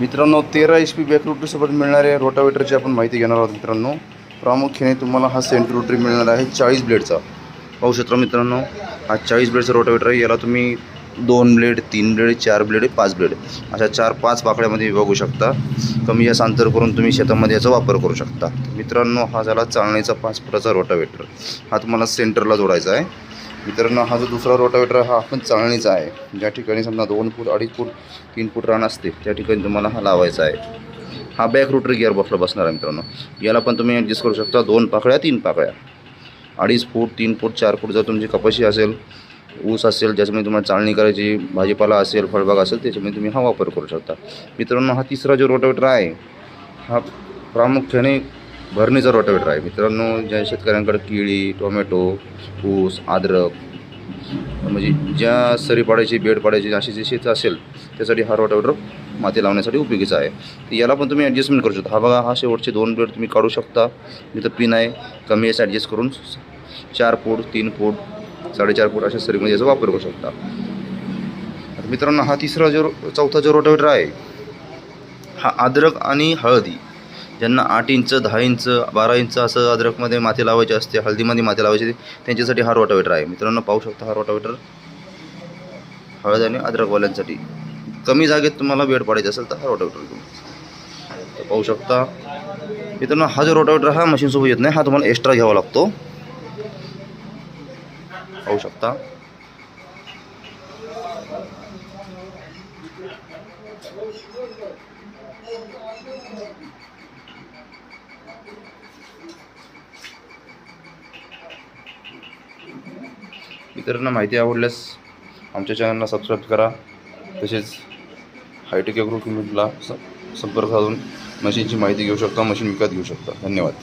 मित्रांनो तेरा H P back रोटरीसोबत मिळणाऱ्या रोटावेटरची आपण माहिती घेणार आहोत मित्रांनो. प्रामुख्याने तुम्हाला हा सेंट रोटरी मिळणार आहे चाळीस ब्लेडचा. पाहू शकता मित्रांनो हा चाळीस ब्लेडचा रोटावेटर आहे. याला तुम्ही दोन ब्लेड तीन ब्लेड चार ब्लेड पाच ब्लेड अशा चार पाच पाकळ्यामध्ये विभागू शकता. कमी जास्त अंतर करून तुम्ही शेतामध्ये याचा वापर करू शकता. मित्रांनो हा झाला चालण्याचा पाच फुटाचा रोटावेटर. हा तुम्हाला सेंटरला जोडायचा आहे. मित्रांनो हा जो दुसरा रोटावेटर हा आपण चाळणीचा आहे. ज्या ठिकाणी समजा दोन फूट अडीच फूट तीन फूट रान असते त्या ठिकाणी तुम्हाला हा लावायचा आहे. हा बॅक रोटर गिअर बॉक्सला बसणार आहे मित्रांनो. याला पण तुम्ही ॲडजस्ट करू शकता दोन पाकळ्या तीन पाकळ्या. अडीच फूट तीन फूट चार फूट जर तुमची कपाशी असेल ऊस असेल ज्याच्यामध्ये तुम्हाला चाळणी करायची भाजीपाला असेल फळबाग असेल त्याच्यामध्ये तुम्ही हा वापर करू शकता. मित्रांनो हा तिसरा जो रोटावेटर आहे हा प्रामुख्याने भरणीचा रोटावेटर आहे. मित्रांनो ज्या शेतकऱ्यांकडे केळी टोमॅटो ऊस अद्रक म्हणजे ज्या सरी पाडायची बेड पाडायची अशी जी शेती असेल त्यासाठी हा रोटावेटर माती लावण्यासाठी उपयोगीचा आहे. तर याला पण तुम्ही ॲडजस्टमेंट करू शकता. हा बघा हा शेवटचे दोन बेड तुम्ही काढू शकता. इथं पिन आहे. कमी याचं ॲडजस्ट करून चार फूट तीन फूट साडेचार फूट अशा सरीमध्ये याचा वापर करू शकता. मित्रांनो हा तिसरा जो चौथा जो रोटावेटर आहे हा अद्रक आणि हळदी. ज्यांना आठ इंच दहा इंच बारा इंच असं अद्रकमध्ये माती लावायची असते हळदीमध्ये माती लावायची असते, त्यांच्यासाठी हा रोटावेटर आहे. मित्रांनो पाहू शकता हार रोटावेटर हळद आणि अद्रकवाल्यांसाठी. कमी जागेत तुम्हाला बेड पाडायचं असेल तर हा रोटावेटर घेऊन तर पाहू शकता मित्रांनो हा जो रोटावेटर हा मशीनसोबत येत नाही हा तुम्हाला एक्स्ट्रा घ्यावा लागतो. पाहू शकता. इतरांना माहिती आवडल्यास आमच्या चॅनलला सबस्क्राईब करा. तसेच हायटेक ग्रुप लिमिटला स संपर्क साधून मशीनची माहिती घेऊ शकता मशीन विकत घेऊ शकता. धन्यवाद.